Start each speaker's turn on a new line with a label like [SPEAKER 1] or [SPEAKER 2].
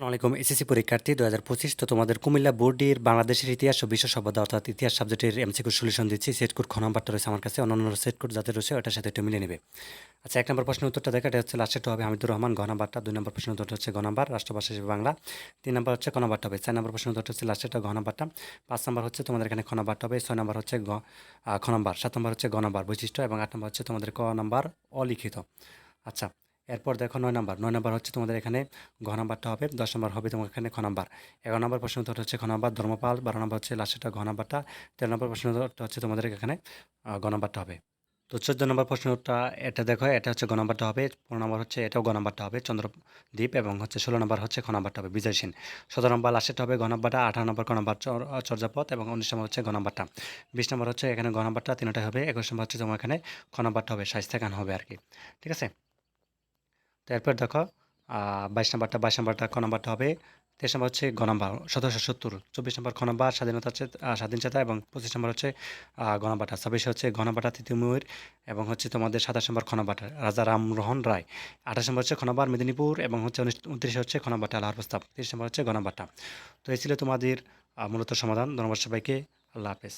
[SPEAKER 1] আসসালামাইকুম এসএসসি পরীক্ষার্থী দু হাজার পঁচিশ, তো তোমাদের কুমিল্লা বোর্ডের বাংলাদেশের ইতিহাস ও বিশ্ব সভ্যতা অর্থাৎ ইতিহাস সাবজেক্টের এমসিকিউ সলিউশন দিচ্ছি। সেট কোড খ নাম্বারটা রয়েছে আমার কাছে, অন্যান্য সেট কোড যাতে রয়েছে ওটার সাথে একটু মিলে নেবে। আচ্ছা এক নম্বর প্রশ্নের উত্তরটা দেখা, এটা হচ্ছে লাস্টেরটা হবে হামিদুর রহমান ঘ নাম্বারটা, দুই নম্বর প্রশ্নের উত্তরটা হচ্ছে ঘ নাম্বার, রাষ্ট্রভাষা হিসেবে বাংলা, তিন নম্বর হচ্ছে ক নাম্বারটা হবে, চার নম্বর প্রশ্নের উত্তরটা হচ্ছে লাস্টেরটা ঘ নাম্বারটা, পাঁচ নম্বর হচ্ছে তোমাদের এখানে খ নাম্বারটা হবে, ছয় নম্বর হচ্ছে খ নাম্বার, সাত নম্বর হচ্ছে গ নাম্বার বৈশিষ্ট্য এবং আট নম্বর হচ্ছে তোমাদের ক নাম্বার অলিখিত। আচ্ছা এরপর দেখো নয় নাম্বার। নয় নাম্বার হচ্ছে তোমাদের এখানে ঘ নাম্বারটা হবে, দশ নম্বর হবে তোমার এখানে খ নাম্বার। এগারো নম্বর প্রশ্ন উত্তর হচ্ছে খ নাম্বার, ধর্মপাল। বারো নম্বর হচ্ছে লাস্টেরটা ঘ নাম্বারটা। তেরো নম্বর প্রশ্ন উত্তরটা হচ্ছে তোমাদের এখানে গ নাম্বারটা হবে। তো চোদ্দ নম্বর প্রশ্নটা, এটা দেখো, এটা হচ্ছে গ নাম্বারটা হবে, পনেরো নম্বর হচ্ছে, এটাও গ নাম্বারটা হবে, চন্দ্রদ্বীপ এবং হচ্ছে ষোলো নম্বর হচ্ছে খ নাম্বারটা হবে, বিজয় সেন। সতেরো নম্বর লাস্টেরটা হবে গ নাম্বারটা, আঠারো নম্বর ক নাম্বার চর- চর্যাপদ এবং উনিশ নম্বর হচ্ছে গ নাম্বারটা। বিশ নম্বর হচ্ছে এখানে গ নাম্বারটা তিনটাই হবে, একুশ নম্বর হচ্ছে তোমার এখানে খ নাম্বারটা হবে শাইস্তা খান হবে আর কি। ঠিক আছে? তো এরপর দেখো বাইশ নাম্বারটা বাইশ নাম্বারটা ক নাম্বারটা হবে? তেইশ নম্বর হচ্ছে গ নাম্বার সতেরোশো সত্তর। চব্বিশ নম্বর খ স্বাধীনতা হচ্ছে আহ, স্বাধীনচেতা এবং পঁচিশ নম্বর হচ্ছে গ নাম্বারটা। ছাব্বিশ হচ্ছে ঘ নাম্বারটা তৃতীয় ময়ূর এবং হচ্ছে তোমাদের সাতাশ নম্বর খ রাজা রামরোহন রায়। আঠাশ নম্বর হচ্ছে খ মেদিনীপুর এবং হচ্ছে উনত্রিশে হচ্ছে খ নাম্বারটা আল্লাহর প্রস্তাব। তিরিশ নম্বর হচ্ছে গ নাম্বারটা। তো এই ছিল তোমাদের মূলত সমাধান। ধন্যবাদ সবাইকে। আল্লাহ হাফেজ।